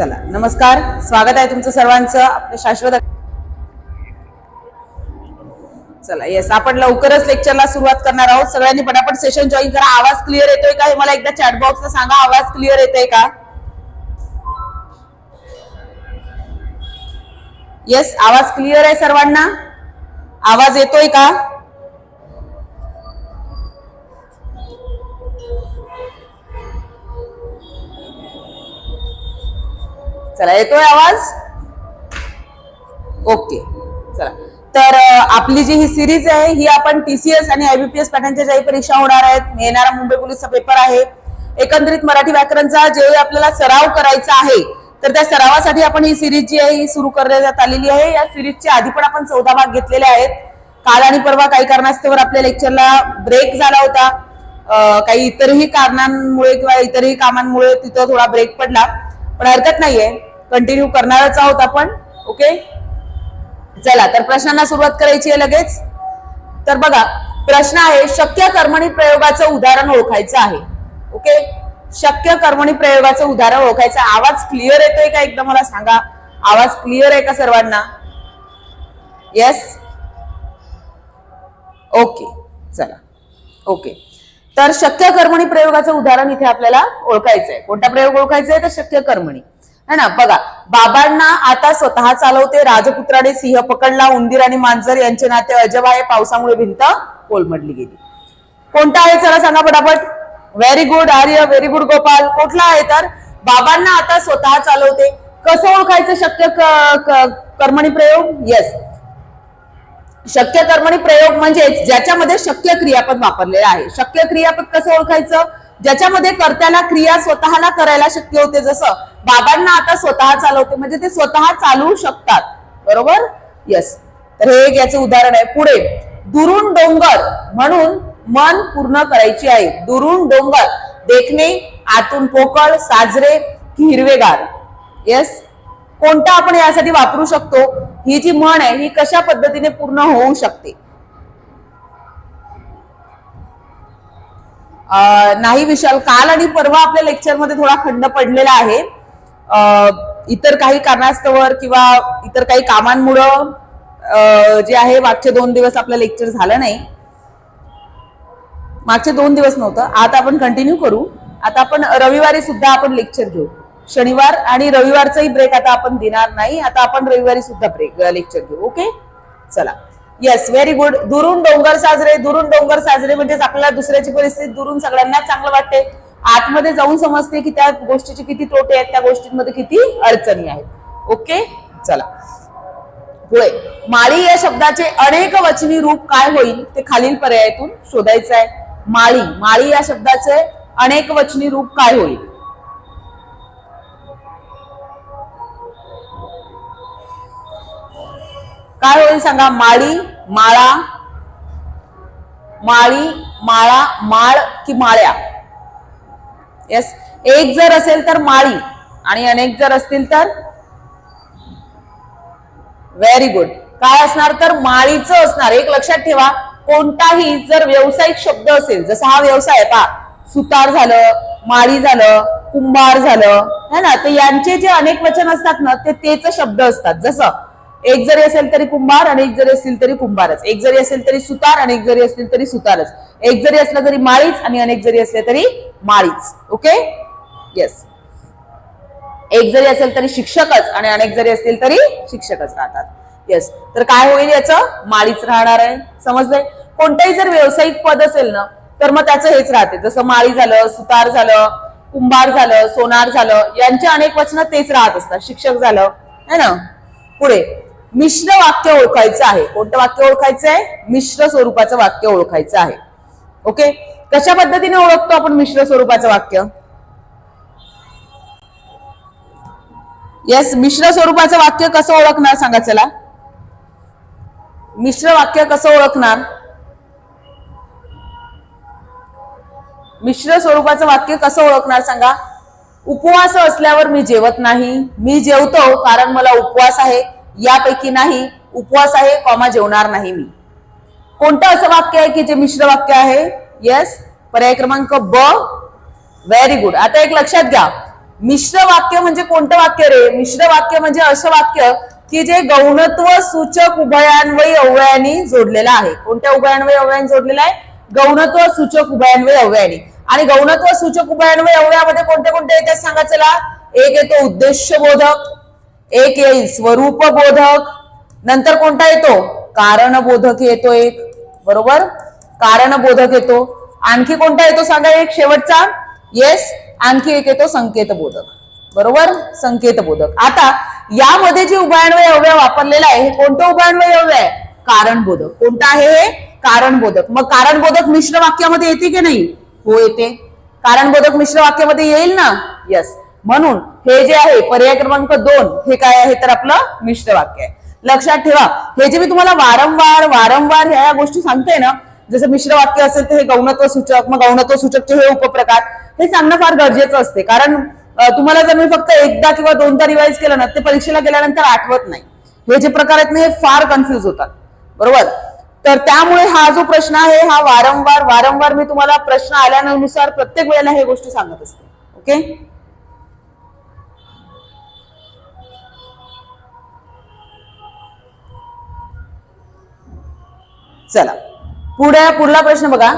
चला नमस्कार स्वागत आहे तुमचं सर्वांचं आपलं शाश्वत चला येस आपण लवकरच लेक्चरला सुरुवात करणार आहोत. सगळ्यांनी पटापट सेशन जॉईन करा. आवाज क्लिअर येतोय का? हे मला एकदा चॅटबॉक्सला सांगा आवाज क्लिअर येतोय का? येस आवाज क्लिअर आहे सर्वांना? आवाज येतोय का? चला येतोय आवाज? ओके चला. तर आपली जी ही सिरीज आहे ही आपण टीसीएस आणि आयबीपीएस पॅटर्नच्या ज्याही परीक्षा होणार आहेत येणारा मुंबई पोलीसचा पेपर आहे. एकंदरीत मराठी व्याकरणचा जे आपल्याला सराव करायचा आहे तर त्या सरावासाठी आपण ही सिरीज जी आहे ही सुरू करण्यात आलेली आहे. या सिरीजची आधी पण आपण चौदा भाग घेतलेले आहेत. काल आणि परवा काही कारणास्तव आपल्या लेक्चरला ब्रेक झाला होता. काही इतरही कारणांमुळे किंवा इतरही कामांमुळे तिथं थोडा ब्रेक पडला. पण हरकत नाहीये. कंटिन्यू करणारच आहोत आपण ओके चला तर प्रश्नांना सुरुवात करायची आहे लगेच. तर बघा प्रश्न आहे शक्य कर्मणी प्रयोगाचं उदाहरण ओळखायचं आहे ओके शक्य कर्मणी प्रयोगाचं उदाहरण ओळखायचं. आवाज क्लिअर येतोय का एकदा मला सांगा? आवाज क्लिअर आहे का सर्वांना? येस ओके चला. ओके तर शक्य कर्मणी प्रयोगाचं उदाहरण इथे आपल्याला ओळखायचं आहे कोणता प्रयोग ओळखायचा आहे तर शक्य कर्मणी. है ना? बघा बाबांना आता स्वतः चालवते राजपुत्राने सिंह पकडला उंदीर आणि मांजर यांचे नाते अजब आहे पावसामुळे भिंत कोलमडली गेली. कोणता आहे? चला सांगा पटापट. Very good Arya. Very good Gopal. कुठला आहे तर? बाबांना आता स्वतः चालवते. कसं ओळखायचं शक्य कर्मणी प्रयोग? येस शक्य कर्मणी प्रयोग म्हणजे ज्याच्यामध्ये शक्य क्रियापद वापरलेलं आहे. शक्य क्रियापद कसं ओळखायचं? ज्याच्यामध्ये कर्त्याला क्रिया स्वतःला करायला शक्य होते जसं बाबांना आता स्वतः चालवते म्हणजे ते स्वतः चालवू शकतात. बरोबर? येस तर हे एक याचं उदाहरण आहे. पुढे दुरून डोंगर म्हणून मन पूर्ण करायची आहे. दुरून डोंगर देखणे आतून पोकळ साजरे हिरवेगार. येस कोणता आपण यासाठी वापरू शकतो? ही जी म्हण आहे ही कशा पद्धतीने पूर्ण होऊ शकते? नाही विशाल काल आणि परवा आपल्या लेक्चरमध्ये थोडा खंड पडलेला आहे. इतर काही कारणास्तवर किंवा इतर काही कामांमुळं जे आहे मागचे दोन दिवस आपलं लेक्चर झालं नाही. मागचे दोन दिवस नव्हतं. आता आपण कंटिन्यू करू. आता आपण रविवारी सुद्धा आपण लेक्चर घेऊ. शनिवार आणि रविवारचाही ब्रेक आता आपण देणार नाही. आता आपण रविवारी सुद्धा ब्रेक लेक्चर घेऊ. ओके चला. येस व्हेरी गुड दुरून डोंगर साजरे दुरून डोंगर साजरे म्हणजेच आपल्याला दुसऱ्याची परिस्थिती दुरून सगळ्यांना चांगलं वाटते. आतमध्ये जाऊन समजते की त्या गोष्टीचे किती तोटे आहेत त्या गोष्टींमध्ये किती अडचणी आहेत. ओके चला. पुढे. माळी या शब्दाचे अनेक वचनी रूप काय होईल ते खालील पर्यायातून शोधायचं आहे माळी. माळी या शब्दाचे अनेक वचनी रूप काय होईल? काय होईल सांगा? माळी माळा माळी माळा माळ की माळ्या. येस एक जर असेल तर माळी आणि अनेक जर असतील तर व्हेरी गुड काय असणार तर माळीचं असणार. एक लक्षात ठेवा कोणताही जर व्यावसायिक शब्द असेल जसा हा व्यवसाय पा सुतार झालं माळी झालं कुंभार झालं है ना? तर यांचे जे अनेक वचन असतात ना ते तेच शब्द असतात. जसं एक जरी असेल तरी कुंभार आणि एक जरी असतील तरी कुंभारच. एक जरी असेल तरी सुतार आणि एक जरी असतील तरी सुतारच. एक जरी असलं तरी माळीच आणि अनेक जरी असले तरी माळीच. ओके येस एक जरी असेल तरी शिक्षकच आणि अनेक जरी असतील तरी शिक्षकच राहतात. येस तर काय होईल याचं? माळीच राहणार आहे. समजलंय? कोणतंही जर व्यावसायिक पद असेल ना तर मग त्याचं हेच राहते. जसं माळी झालं सुतार झालं कुंभार झालं सोनार झालं यांचे अनेक वचनं तेच राहत असतात. शिक्षक झालं है ना? पुढे. मिश्र वाक्य ओळखायचं आहे. कोणतं वाक्य ओळखायचं आहे? मिश्र स्वरूपाचं वाक्य ओळखायचं आहे. ओके? कशा पद्धतीने ओळखतो आपण मिश्र स्वरूपाचं वाक्य? येस मिश्र स्वरूपाचं वाक्य कसं ओळखणार? सांगा चला. मिश्र वाक्य कसं ओळखणार? मिश्र स्वरूपाचं वाक्य कसं ओळखणार सांगा? उपवास असल्यावर मी जेवत नाही. मी जेवतो कारण मला उपवास आहे. यापैकी नाही उपवास आहे कॉमा जेवणार नाही मी. कोणतं असं वाक्य आहे की जे मिश्र वाक्य आहे? येस पर्याय क्रमांक ब. व्हेरी गुड आता एक लक्षात घ्या. मिश्र वाक्य म्हणजे कोणतं वाक्य रे? मिश्र वाक्य म्हणजे असं वाक्य की जे गौणत्व सूचक उभयान्वयी अव्ययानी जोडलेलं आहे. कोणत्या उभयान्वयी अव्ययाने जोडलेलं आहे? गौणत्व सूचक उभयान्वयी अव्ययानी. आणि गौणत्व सूचक उभयान्वयी अव्ययामध्ये कोणते कोणते येतात सांगा चला. एक येतो उद्देशबोधक एक येईल. स्वरूप बोधक नंतर कोणता येतो? कारण बोधक येतो एक. बरोबर? कारण बोधक येतो. आणखी कोणता येतो सांगा एक शेवटचा? येस आणखी एक येतो संकेत बोधक बरोबर? संकेत बोधक आता यामध्ये जे उभयान्वय अवयव वापरलेला आहे हे कोणतं उभयान्वय अवयव आहे? कारण बोधक कोणतं आहे हे? कारण बोधक मग कारण बोधक मिश्र वाक्यामध्ये येते की नाही? हो येते. कारण बोधक मिश्र वाक्यामध्ये येईल ना? यस म्हणून हे जे आहे पर्याय क्रमांक दोन हे काय आहे तर आपलं मिश्र वाक्य आहे. लक्षात ठेवा हे जे मी तुम्हाला वारंवार वारंवार ह्या या गोष्टी सांगते ना जसं मिश्र वाक्य असेल तर हे गौणत्व सूचक मग गौणत्व सूचकचे हे उपप्रकार हे सांगणं फार गरजेचं असते. कारण तुम्हाला जर मी फक्त एकदा किंवा दोनदा रिवाइज केलं ना ते परीक्षेला गेल्यानंतर आठवत नाही. हे जे प्रकार आहेत ना हे फार कन्फ्युज होतात. बरोबर? तर त्यामुळे हा जो प्रश्न आहे हा वारंवार वारंवार मी तुम्हाला प्रश्न आल्यानुसार प्रत्येक वेळेला हे गोष्टी सांगत असते. ओके? चला. पुढे पुढला प्रश्न बघा.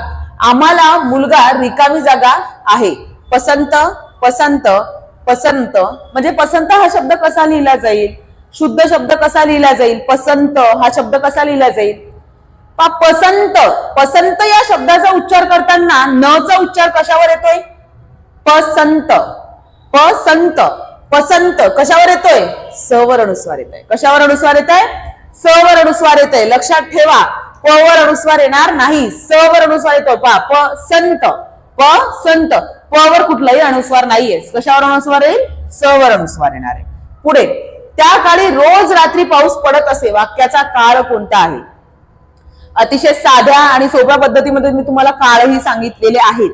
आम्हाला मुलगा रिकामी जागा आहे. पसंत पसंत पसंत. म्हणजे पसंत हा शब्द कसा लिहिला जाईल? शुद्ध शब्द कसा लिहिला जाईल? पसंत हा शब्द कसा लिहिला जाईल? पा पसंत. पसंत या शब्दाचा उच्चार करताना न चा उच्चार कशावर येतोय? पसंत. पसंत. पसंत कशावर येतोय? सवर अनुस्वार येत आहे कशावर अनुस्वार येत आहे सवर अनुस्वार येत आहे लक्षात ठेवा. प वर अनुस्वार येणार नाही. स वर अनुस्वार येतो. पा प संत. प संत. प वर कुठलाही अनुस्वार नाहीये. कशावर अनुस्वार येईल? स वर अनुस्वार येणार आहे. पुढे त्या काळी रोज रात्री पाऊस पडत असे वाक्याचा काळ कोणता आहे? अतिशय साध्या आणि सोप्या पद्धतीमध्ये मी तुम्हाला काळही सांगितलेले आहेत.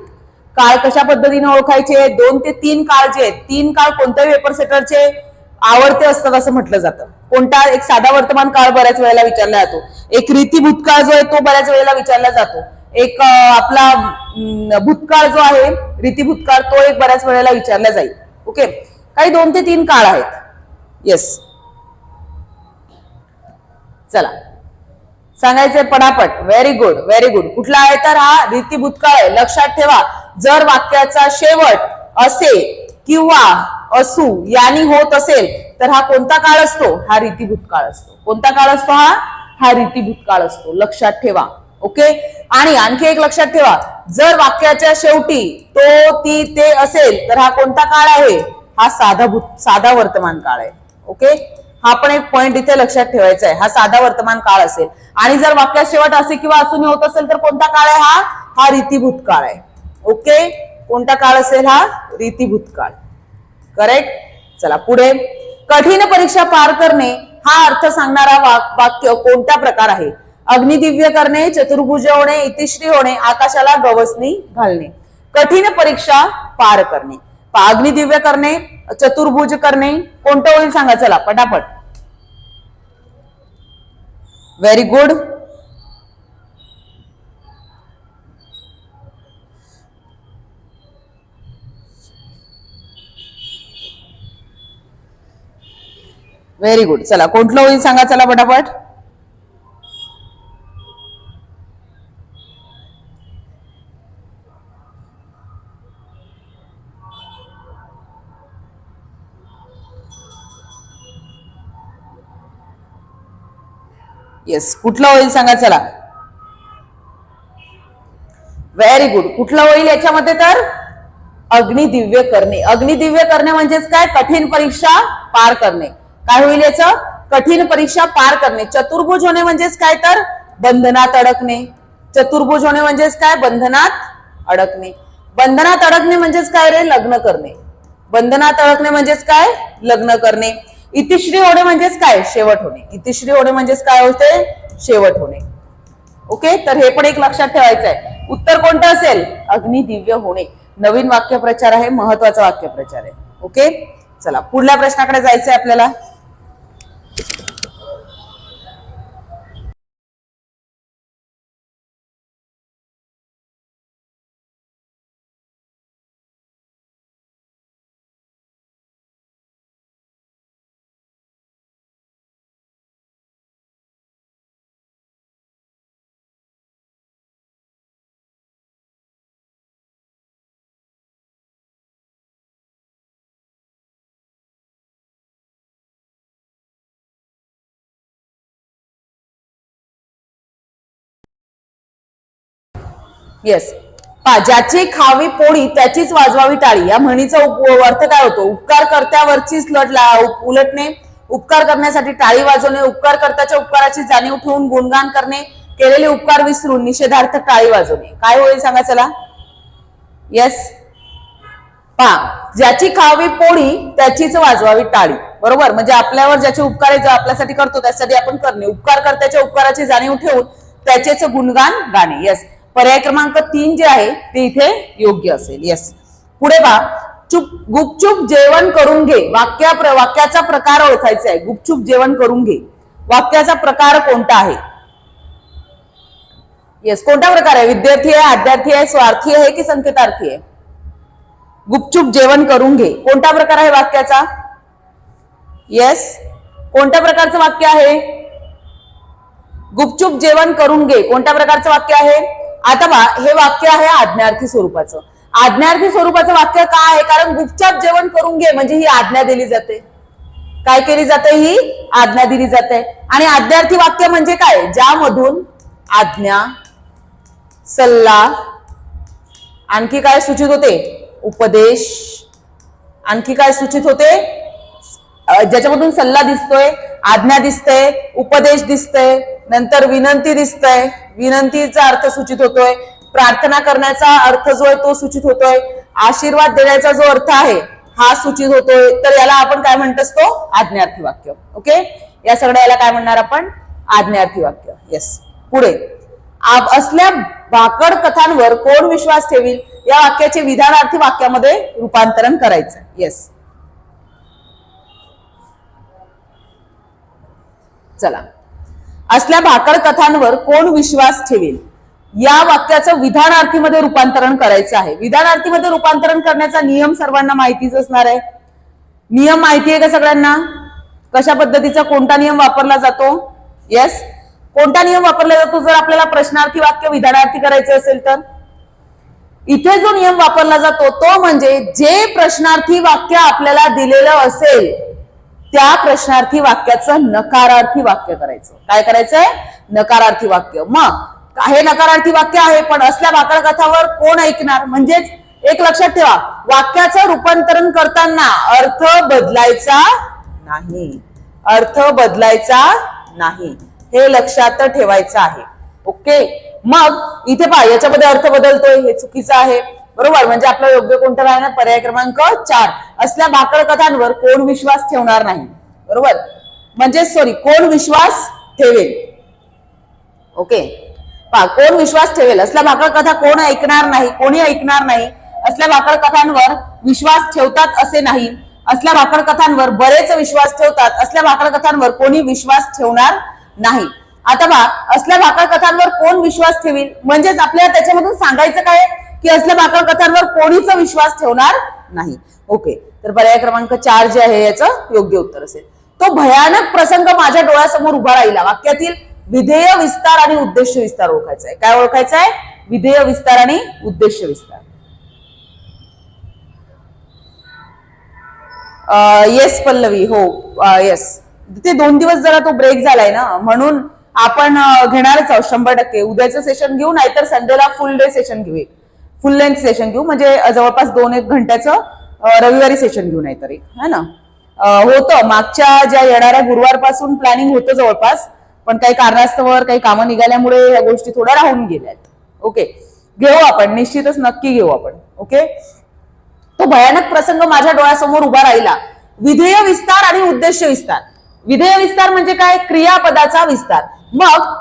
काळ कशा पद्धतीने ओळखायचे? दोन ते तीन काळ जे आहेत तीन काळ कोणत्या पेपर सेटरचे आवडते असतात असं म्हटलं जातं. कोणता एक साधा वर्तमान काळ बऱ्याच वेळेला विचारला जातो. एक रीती भूतकाळ जो आहे तो बऱ्याच वेळेला विचारला जातो. एक आपला भूतकाळ जो आहे रीती भूतकाळ तो एक बऱ्याच वेळेला विचारला जाईल. ओके? काही दोन ते तीन काळ आहेत. येस चला. सांगायचंय पटापट. व्हेरी गुड व्हेरी गुड कुठला आहे तर हा रीती भूतकाळ आहे. लक्षात ठेवा. जर वाक्याचा शेवट असे किंवा असू यानी होत असेल तर हा कोणता काळ असतो? हा रीतीभूत भूतकाळ असतो. कोणता काळ असतो हा? हा रीतीभूत भूतकाळ असतो. लक्षात ठेवा. ओके? आणि आणखी एक लक्षात ठेवा. जर वाक्याच्या शेवटी तो ती ते असेल तर हा कोणता काळ आहे? हा साधा भूत साधा वर्तमान काळ आहे. ओके? हा पण एक पॉइंट इथे लक्षात ठेवायचा आहे. हा साधा वर्तमान काळ असेल. आणि जर वाक्यात शेवट असे किंवा असून होत असेल तर कोणता काळ आहे हा? हा रीतीभूत काळ आहे. ओके? कोणता काळ असेल हा? रीतीभूत काळ. करेक्ट चला पुढे. कठीण परीक्षा पार करणे हा अर्थ सांगणारा वाक्य कोणता प्रकार आहे? अग्निदिव्य करणे चतुर्भुज होणे इतिश्री होणे आकाशाला गवसणी घालणे. कठीण परीक्षा पार करणे. अग्निदिव्य करणे चतुर्भुज करणे. कोणतं होईल सांगा? चला पटापट. व्हेरी गुड व्हेरी गुड चला कोणतं होईल सांगा चला पटापट. येस कुठलं होईल सांगा चला. व्हेरी गुड कुठलं होईल याच्यामध्ये तर? अग्निदिव्य करणे. अग्निदिव्य करणे म्हणजेच काय? कठीण परीक्षा पार करणे. काय होईल याचं? कठीण परीक्षा पार करणे. चतुर्भुज होणे म्हणजेच काय तर? बंधनात अडकणे. चतुर्भुज होणे म्हणजेच काय? बंधनात अडकणे. बंधनात अडकणे म्हणजेच काय रे? लग्न करणे. बंधनात अडकणे म्हणजेच काय? लग्न करणे. इतिश्री होणे म्हणजेच काय? शेवट होणे. इतिश्री होणे म्हणजेच काय होते? शेवट होणे. ओके? तर हे पण एक लक्षात ठेवायचं आहे उत्तर कोणतं असेल? अग्निदिव्य होणे. नवीन वाक्यप्रचार आहे महत्त्वाचा वाक्यप्रचार आहे. ओके? चला पुढल्या प्रश्नाकडे जायचंय आपल्याला. येस पा ज्याची खावी पोळी त्याचीच वाजवावी टाळी. या म्हणीचा उप- अर्थ काय होतो? उपकार करत्यावरचीच लढ उलटणे उपकार करण्यासाठी टाळी वाजवणे उपकार करताच्या उपकाराची जाणीव ठेवून गुणगान करणे केलेले उपकार विसरून निषेधार्थ टाळी वाजवणे. काय होईल सांगा चला? येस पा ज्याची खावी पोळी त्याचीच वाजवावी टाळी. बरोबर? म्हणजे आपल्यावर ज्याचे उपकार जो आपल्यासाठी करतो त्यासाठी आपण करणे. उपकार करत्याच्या उपकाराची जाणीव ठेवून त्याचेच गुणगान गाणे. येस पर्याय क्रमांक तीन जे आहे ते इथे योग्य असेल. येस पुढे बा चुप गुपचूप जेवण करून घे. वाक्या प्र- वाक्याचा प्रकार ओळखायचा आहे. गुपचूप जेवण करून घे. वाक्याचा प्रकार कोणता आहे? येस कोणता प्रकार आहे? विद्यार्थी आहे आद्यार्थी आहे स्वार्थी आहे की संकेतार्थी आहे? गुपचूप जेवण करून घे. कोणता प्रकार आहे वाक्याचा? येस कोणत्या प्रकारचं वाक्य आहे? गुपचूप जेवण करून घे. कोणत्या प्रकारचं वाक्य आहे? आता बा हे वाक्य आहे आज्ञार्थी स्वरूपाचं. आज्ञार्थी स्वरूपाचं वाक्य का आहे? कारण गुपचाप जेवण करून घे म्हणजे ही आज्ञा दिली जाते. काय केली जाते? ही आज्ञा दिली जाते. आणि आज्ञार्थी वाक्य म्हणजे काय? ज्यामधून आज्ञा सल्ला आणखी काय सूचित होते? उपदेश आणखी काय सूचित होते? ज्याच्यामधून सल्ला दिसतोय आज्ञा दिसते उपदेश दिसतय नंतर विनंती दिसतंय. विनंतीचा अर्थ सूचित होतोय. प्रार्थना करण्याचा अर्थ जो आहे तो सूचित होतोय. आशीर्वाद देण्याचा जो अर्थ आहे हा सूचित होतोय. तर याला आपण काय म्हणत असतो आज्ञार्थी वाक्य. ओके? या सगळ्या याला काय म्हणणार आपण? आज्ञार्थी वाक्य. येस पुढे. असल्या भाकड कथांवर कोण विश्वास ठेवील? या वाक्याचे विधानार्थी वाक्यामध्ये रूपांतरण करायचं येस चला. असल्या भाकड कथांवर कोण विश्वास ठेवेल? या वाक्याचं विधानार्थीमध्ये रूपांतरण करायचं आहे. विधानार्थीमध्ये रूपांतरण करण्याचा नियम सर्वांना माहितीच असणार आहे. नियम माहिती आहे का सगळ्यांना? कशा पद्धतीचा कोणता नियम वापरला जातो? येस कोणता नियम वापरला जातो? जर आपल्याला प्रश्नार्थी वाक्य विधानार्थी करायचे असेल तर? इथे जो नियम वापरला जातो तो म्हणजे जे प्रश्नार्थी वाक्य आपल्याला दिलेलं असेल त्या प्रश्नार्थी वाक्याचं नकारार्थी वाक्य करायचं. काय करायचंय? नकारार्थी वाक्य. मग हे नकारार्थी वाक्य आहे पण असल्या वाकड कथावर कोण ऐकणार? म्हणजेच एक लक्षात ठेवा वाक्याचं रूपांतरण करताना अर्थ बदलायचा नाही. अर्थ बदलायचा नाही. हे लक्षात ठेवायचं आहे. ओके? मग इथे पहा याच्यामध्ये अर्थ बदलतोय हे चुकीचं आहे. बरोबर? म्हणजे आपला योग्य कोणतं राहणार? पर्याय क्रमांक चार. असल्या भाकड कथांवर कोण विश्वास ठेवणार नाही? बरोबर? म्हणजे सॉरी कोण विश्वास ठेवेल? ओके पा कोण विश्वास ठेवेल? असल्या भाकड कथा कोण ऐकणार नाही? कोणी ऐकणार नाही? असल्या भाकड कथांवर विश्वास ठेवतात असे नाही. असल्या भाकड कथांवर बरेच विश्वास ठेवतात. असल्या भाकड कथांवर कोणी विश्वास ठेवणार नाही. आता बा असल्या भाकड कथांवर कोण विश्वास ठेवील? म्हणजेच आपल्याला त्याच्यामधून सांगायचं काय? की असल्या बाकड कथांवर कोणीच विश्वास ठेवणार नाही. ओके तर पर्याय क्रमांक चार जे आहे याचं योग्य उत्तर असेल. तो भयानक प्रसंग माझ्या डोळ्यासमोर उभा राहिला. वाक्यातील विधेय विस्तार आणि उद्देश विस्तार ओळखायचा आहे. काय ओळखायचं आहे? विधेय विस्तार आणि उद्देश विस्तार. येस पल्लवी हो येस ते दोन दिवस जरा तो ब्रेक झालाय ना. म्हणून आपण घेणारच आहोत. शंभर टक्के. उद्याचं सेशन घेऊ नाहीतर संडेला फुल डे सेशन घेऊ फुल लेंथ सेशन घेऊ. म्हणजे जवळपास दोन एक घंट्याचं रविवारी सेशन घेऊ नाहीतर. एक है ना? होतं. मागच्या ज्या येणाऱ्या गुरुवारपासून प्लॅनिंग होतं जवळपास पण काही कारणास्तवर काही कामं निघाल्यामुळे या गोष्टी थोड्या राहून गेल्यात. ओके घेऊ आपण. निश्चितच नक्की घेऊ आपण. ओके तो भयानक प्रसंग माझ्या डोळ्यासमोर उभा राहिला. विधेय विस्तार आणि उद्देश विस्तार. विधेय विस्तार म्हणजे काय? क्रियापदाचा विस्तार. मग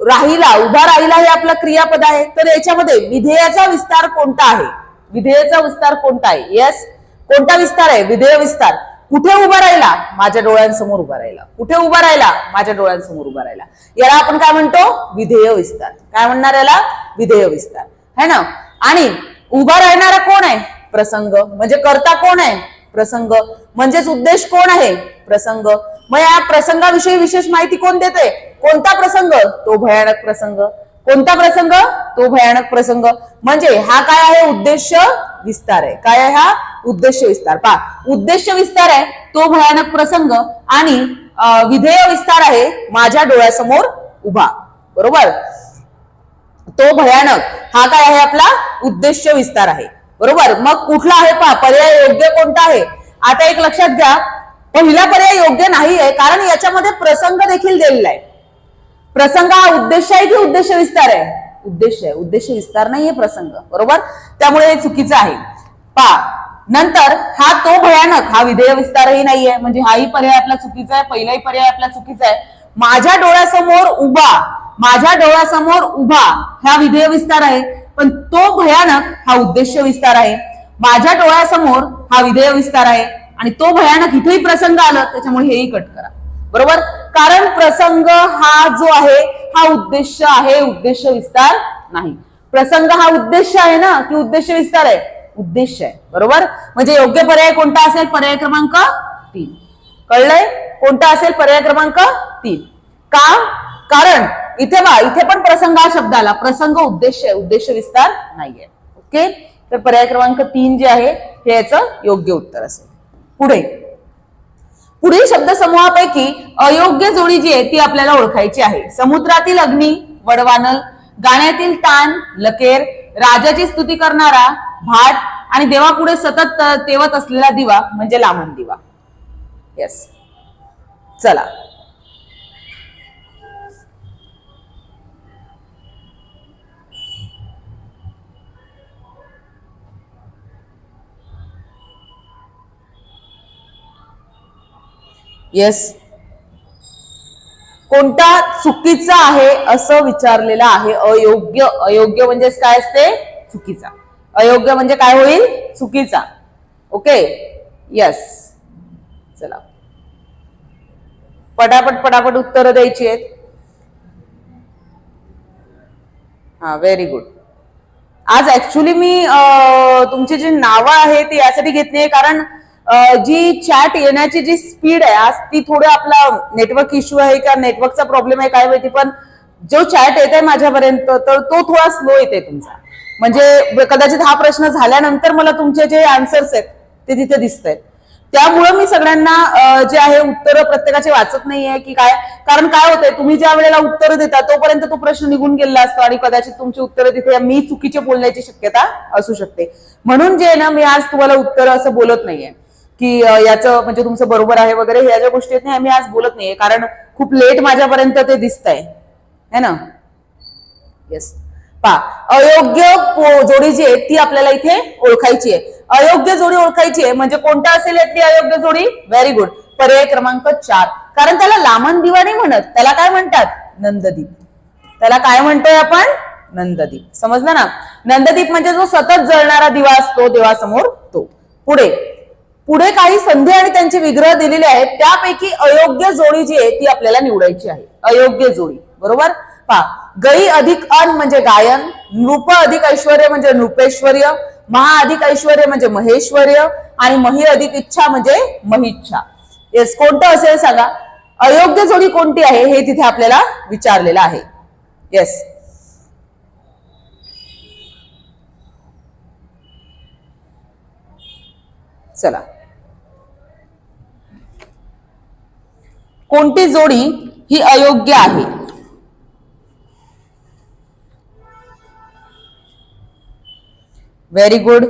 राहिला उभा राहिला हे आपलं क्रियापद आहे. तर याच्यामध्ये विधेयाचा विस्तार कोणता आहे? विधेयाचा विस्तार कोणता आहे? येस कोणता विस्तार आहे? विधेय विस्तार. कुठे उभा राहिला? माझ्या डोळ्यांसमोर उभा राहिला. कुठे उभा राहिला? माझ्या डोळ्यांसमोर उभा राहिला. याला आपण काय म्हणतो? विधेय विस्तार. काय म्हणणार याला? विधेय विस्तार. है ना? आणि उभा राहणारा कोण आहे? प्रसंग. म्हणजे करता कोण आहे? प्रसंग. म्हणजेच उद्देश कोण आहे? प्रसंग. मग या प्रसंगाविषयी विशेष माहिती कोण देते? कोणता प्रसंग? तो भयानक प्रसंग. कोणता प्रसंग? तो भयानक प्रसंग. म्हणजे हा काय आहे? उद्देश विस्तार आहे. काय आहे हा? उद्देश विस्तार. पा उद्देश विस्तार आहे तो भयानक प्रसंग आणि विधेय विस्तार आहे माझ्या डोळ्यासमोर उभा. बरोबर? तो भयानक. हा काय आहे आपला? उद्देश विस्तार आहे. बरोबर? मग कुठला आहे पहा पर्याय योग्य कोणता आहे? आता एक लक्षात घ्या पहिला पर्याय योग्य नाही आहे कारण याच्यामध्ये प्रसंग देखील दिलेला आहे. प्रसंग हा उद्देश आहे की उद्देश विस्तार आहे? उद्देश आहे. उद्देश विस्तार नाहीये प्रसंग बरोबर? त्यामुळे हे चुकीचं आहे. पा नंतर हा तो भयानक हा विधेय विस्तारही नाहीये. म्हणजे हाही पर्याय आपला चुकीचा आहे पहिलाही पर्याय आपला चुकीचा आहे. माझ्या डोळ्यासमोर उभा माझ्या डोळ्यासमोर उभा हा विधेय विस्तार आहे. पण तो भयानक हा उद्देश विस्तार आहे. माझ्या डोळ्यासमोर हा विधेय विस्तार आहे आणि तो भयानक इथेही प्रसंग आला त्याच्यामुळे हेही कट करा. बरोबर? कारण प्रसंग हा जो आहे हा उद्देश आहे उद्देश विस्तार नाही. प्रसंग हा उद्देश आहे ना की उद्देश विस्तार आहे? उद्देश आहे. बरोबर? म्हणजे योग्य पर्याय कोणता असेल? पर्याय क्रमांक तीन. कळलंय? कोणता असेल? पर्याय क्रमांक तीन. का? कारण इथे बा इथे पण प्रसंग हा शब्द आला प्रसंग उद्देश आहे उद्देश विस्तार नाहीये. ओके? तर पर्याय क्रमांक तीन जे आहे हे याचं योग्य उत्तर असेल. पुढे. पुढील शब्दसमूहापैकी अयोग्य जोडी जी आहे ती आपल्याला ओळखायची आहे. समुद्रातील अग्नी वडवानल गाण्यातील तान लकेर राजाची स्तुती करणारा भाट आणि देवापुढे सतत तेवत असलेला दिवा म्हणजे लामण दिवा. येस चला. येस कोणता चुकीचा आहे असं विचारलेलं आहे? अयोग्य अयोग्य म्हणजेच काय असते? चुकीचा. अयोग्य म्हणजे काय होईल? चुकीचा. ओके यस चला. पटापट पटापट उत्तरं द्यायची आहेत. हा व्हेरी गुड आज ऍक्च्युली मी तुमची जी नावं आहे ती यासाठी घेतली आहे कारण जी चॅट येण्याची जी स्पीड आहे आज ती थोडं आपला नेटवर्क इश्यू आहे का नेटवर्कचा प्रॉब्लेम आहे काय माहिती पण जो चॅट येत आहे माझ्यापर्यंत तर तो थोडा स्लो येते तुमचा. म्हणजे कदाचित हा प्रश्न झाल्यानंतर मला तुमचे जे आन्सर्स आहेत ते तिथे दिसत आहेत त्यामुळं मी सगळ्यांना जे आहे उत्तर प्रत्येकाचे वाचत नाहीये की काय कारण काय होतंय तुम्ही ज्या वेळेला उत्तर देता तोपर्यंत तो प्रश्न निघून गेलेला असतो आणि कदाचित तुमची उत्तरं तिथे मी चुकीचे बोलण्याची शक्यता असू शकते. म्हणून जे आहे ना मी आज तुम्हाला उत्तर असं बोलत नाहीये. की याचं म्हणजे तुमचं बरोबर आहे वगैरे ह्या ज्या गोष्टी आहेत ना, मी आज बोलत नाहीये. कारण खूप लेट माझ्यापर्यंत ते दिसत आहे ना? येस पा अयोग्य जोडी जी आहे ती आपल्याला इथे ओळखायची आहे. अयोग्य जोडी ओळखायची आहे म्हणजे कोणता असेल यातली अयोग्य जोडी? व्हेरी गुड पर्याय क्रमांक चार. कारण त्याला लामन दिवा नाही म्हणत त्याला काय म्हणतात? नंददीप. त्याला काय म्हणतोय आपण? नंददीप. समजलं ना? नंददीप म्हणजे जो सतत जळणारा दिवा असतो देवासमोर तो. पुढे. पुढे काही संधी आणि त्यांचे विग्रह दिलेले आहेत त्यापैकी अयोग्य जोडी जी आहे ती आपल्याला निवडायची आहे. अयोग्य जोडी बरोबर? पा गई अधिक अन म्हणजे गायन नृप अधिक ऐश्वर म्हणजे नृपेश्वर्य महा अधिक ऐश्वर म्हणजे महेश्वर्य आणि मही अधिक इच्छा म्हणजे महिच्छा. येस कोणतं असेल सांगा? अयोग्य जोडी कोणती आहे हे तिथे आपल्याला विचारलेलं आहे. येस चला. कोणती जोडी ही अयोग्य आहे? व्हेरी गुड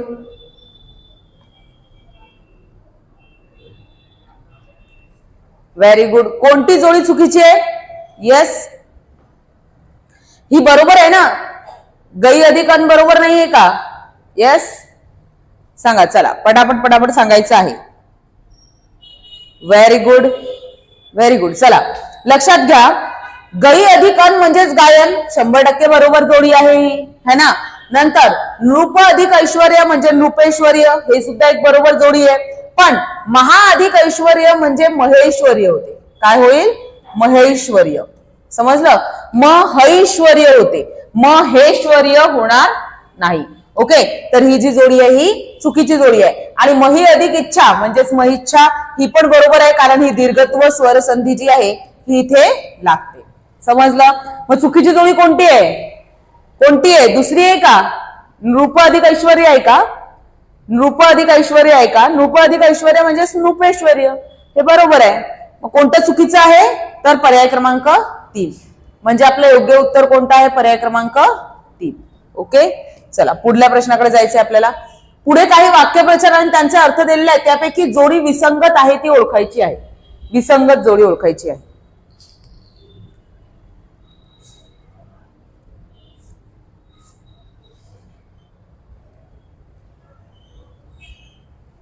व्हेरी गुड कोणती जोडी चुकीची आहे? येस ही बरोबर आहे ना? गई अधिकां बरोबर नाहीये का? येस सांगा चला. पटापट पटापट सांगायचं आहे. व्हेरी गुड व्हेरी गुड चला. लक्षात घ्या. गई अधिक अन म्हणजेच गायन. शंभर टक्के बरोबर जोडी आहे ही. है ना? नंतर नृप अधिक ऐश्वर्य म्हणजे नृपेश्वर्य. हे सुद्धा एक बरोबर जोडी आहे. पण महा अधिक ऐश्वर्य म्हणजे महेश्वर्य होते. काय होईल? महेश्वर्य. समजलं? महैश्वर्य होते. महेश्वर्य होणार नाही. ओके? तर ही जी जोडी आहे ही चुकीची जोडी आहे. आणि मही अधिक इच्छा म्हणजेच महिच्छा ही पण बरोबर आहे कारण ही दीर्घत्व स्वर संधी जी आहे ही इथे लागते. समजलं? मग चुकीची जोडी कोणती आहे? कोणती आहे? दुसरी आहे का? नृप अधिक ऐश्वर्य आहे का? नृप अधिक ऐश्वर्य आहे का? नृप अधिक ऐश्वर्य म्हणजे नृपेश्वर्य. हे बरोबर आहे. मग कोणतं चुकीचं आहे? तर पर्याय क्रमांक तीन. म्हणजे आपलं योग्य उत्तर कोणतं आहे? पर्याय क्रमांक तीन. ओके? चला पुढल्या प्रश्नाकडे जायचंय आपल्याला. पुढे काही वाक्यप्रचार आणि त्यांचे अर्थ दिलेले आहेत त्यापैकी जोडी विसंगत आहे ती ओळखायची आहे. विसंगत जोडी ओळखायची आहे.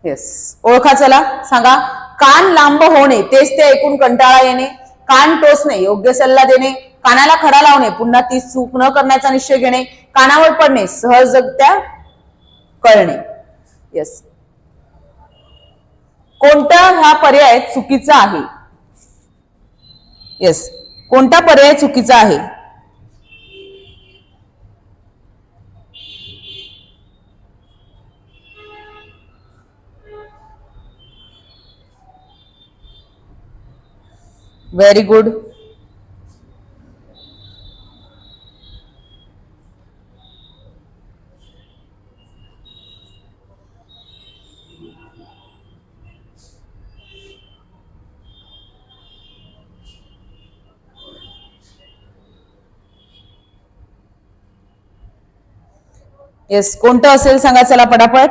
येस ओळखा चला सांगा कान लांब होणे तेच ते ऐकून कंटाळा येणे. कान टोचणे योग्य सल्ला देणे कानाला खडा लावणे पुन्हा ती चूक न करण्याचा निश्चय घेणे कानावर पडणे सहजगत्या कळणे. येस कोणता हा पर्याय चुकीचा आहे? येस कोणता पर्याय चुकीचा आहे? व्हेरी गुड येस कोणतं असेल सांगा चला पटापट.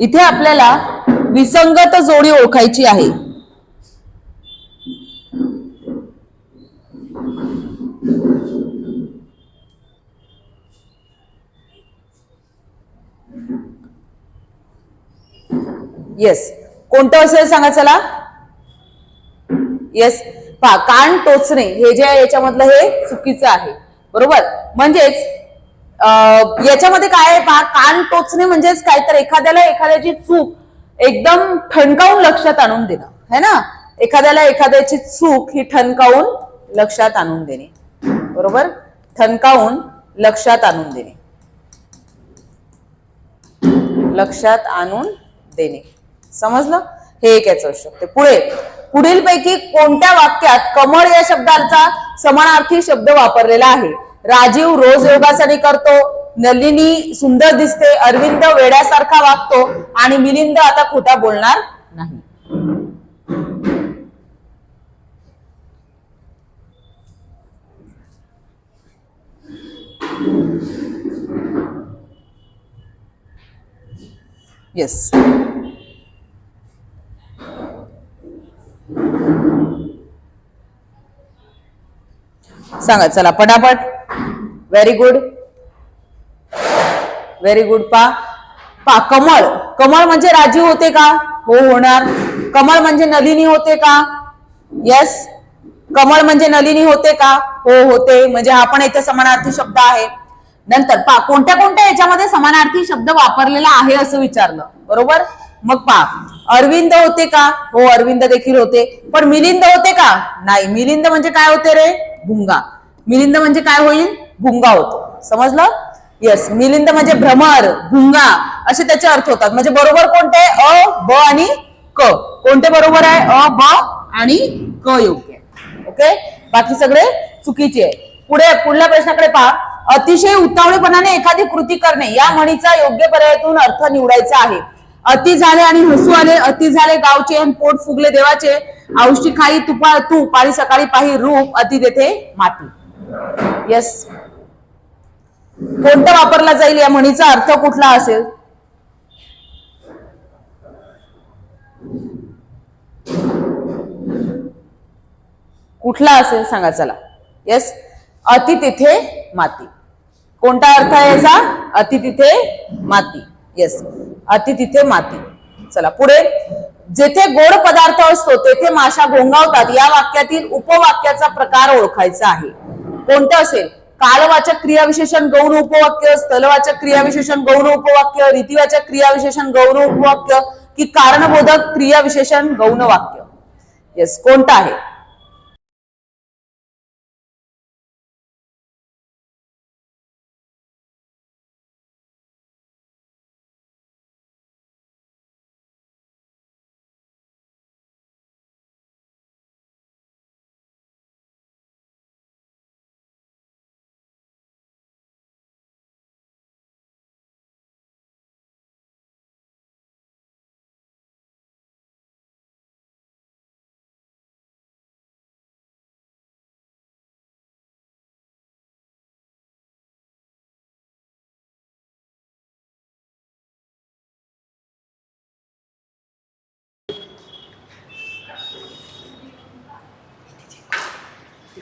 इथे आपल्याला विसंगत जोडी ओळखायची आहे. येस कोणतं असेल सांगा चला? येस पहा कान टोचणे हे जे आहे याच्यामधलं हे चुकीचं आहे. बरोबर? म्हणजेच याच्यामध्ये काय आहे? पहा कान टोचणे म्हणजेच काय तर एखाद्याला एखाद्याची चूक एकदम ठणकावून लक्षात आणून देणं है ना? एखाद्याला एखाद्याची चूक ही ठणकावून लक्षात आणून देणे बरोबर? ठणकावून लक्षात आणून देणे. लक्षात आणून देणे. समजलं? हे एक याच असू शकते. पुढे पुढील पैकी कोणत्या वाक्यात कमळ या शब्दाचा समानार्थी शब्द वापरलेला आहे? राजीव रोज योगासने करतो नलिनी सुंदर दिसते अरविंद वेड्यासारखा वागतो आणि मिलिंद आता खोटा बोलणार नाही. येस सांगा चला पटापट. व्हेरी गुड व्हेरी गुड पा. पा कमळ. कमळ म्हणजे राजीव होते का? हो होणार. कमळ म्हणजे नलिनी होते का? येस कमळ म्हणजे नलिनी होते का? हो होते. म्हणजे हा पण इथे समानार्थी शब्द आहे. नंतर पा कोणत्या कोणत्या याच्यामध्ये समानार्थी शब्द वापरलेला आहे असं विचारलं? बरोबर? मग पा अरविंद होते का? हो अरविंद देखील होते. पण मिलिंद होते का? नाही. मिलिंद म्हणजे काय होते रे? भुंगा. मिलिंद म्हणजे काय होईल? भुंगा होतो. समजलं? येस मिलिंद म्हणजे भ्रमर भुंगा असे त्याचे अर्थ होतात. म्हणजे बरोबर कोणते? अ ब आणि क. कोणते बरोबर आहे? अ ब आणि क योग्य. आहे. ओके बाकी सगळे चुकीचे आहे. पुढे पुढल्या प्रश्नाकडे पहा. अतिशय उतावळेपणाने एखादी कृती करणे या म्हणीचा योग्य पर्यायातून अर्थ निवडायचा आहे. अति झाले आणि हसू आले अति झाले गावचे आणि पोट फुगले देवाचे. औषधी खाई तुपा तूप आणि सकाळी पाही रूप अति तेथे माती. येस कोणता वापरला जाईल या म्हणीचा अर्थ कुठला असेल? कुठला असेल? सांगा चला. येस अति तिथे माती. कोणता अर्थ आहे याचा? अति तिथे माती. येस अति तिथे माती. चला पुढे. जेथे गोड पदार्थ असतो तेथे माशा घोंगावतात या वाक्यातील उपवाक्याचा प्रकार ओळखायचा आहे. कोणतं असेल? कालवाचक क्रियाविशेषण गौण उपवाक्य स्थलवाचक क्रियाविशेषण गौण उपवाक्य रीतिवाचक क्रियाविशेषण गौण उपवाक्य की कारणबोधक क्रियाविशेषण गौण वाक्य येस कोणतं आहे?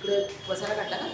इकडे बसायला काढला का?